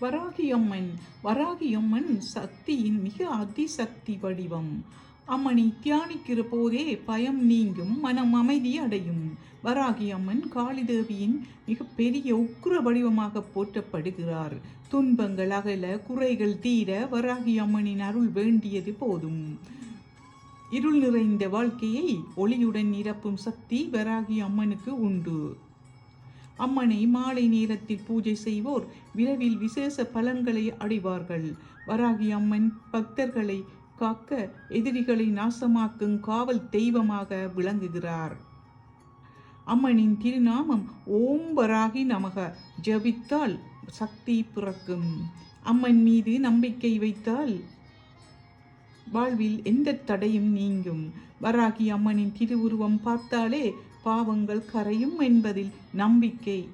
வராகியம்மன் வராகியம்மன் சக்தியின் மிக அதிசக்தி வடிவம். அம்மனை தியானிக்கிற போதே பயம் நீங்கும் மனம் அமைதி அடையும். வராகி அம்மன் காளிதேவியின் மிகப்பெரிய உக்ர வடிவமாக போற்றப்படுகிறார். துன்பங்கள் அகல குறைகள் தீர வராகி அம்மனின் அருள் வேண்டியது போதும். இருள் நிறைந்த வாழ்க்கையை ஒளியுடன் நிரப்பும் சக்தி வராகி அம்மனுக்கு உண்டு. அம்மனை மாலை நேரத்தில் பூஜை செய்வோர் விரைவில் விசேஷ பலன்களை அடைவார்கள். வராகி அம்மன் பக்தர்களை காக்க எதிரிகளை நாசமாக்கும் காவல் தெய்வமாக விளங்குகிறார். அம்மனின் திருநாமம் ஓம் வராகி நமக. ஜபித்தால் சக்தி பிறக்கும். அம்மன் மீது நம்பிக்கை வைத்தால் வாழ்வில் எந்த தடையும் நீங்கும். வராகி அம்மனின் திருவுருவம் பார்த்தாலே பாவங்கள் கரையும் என்பதில் நம்பிக்கை.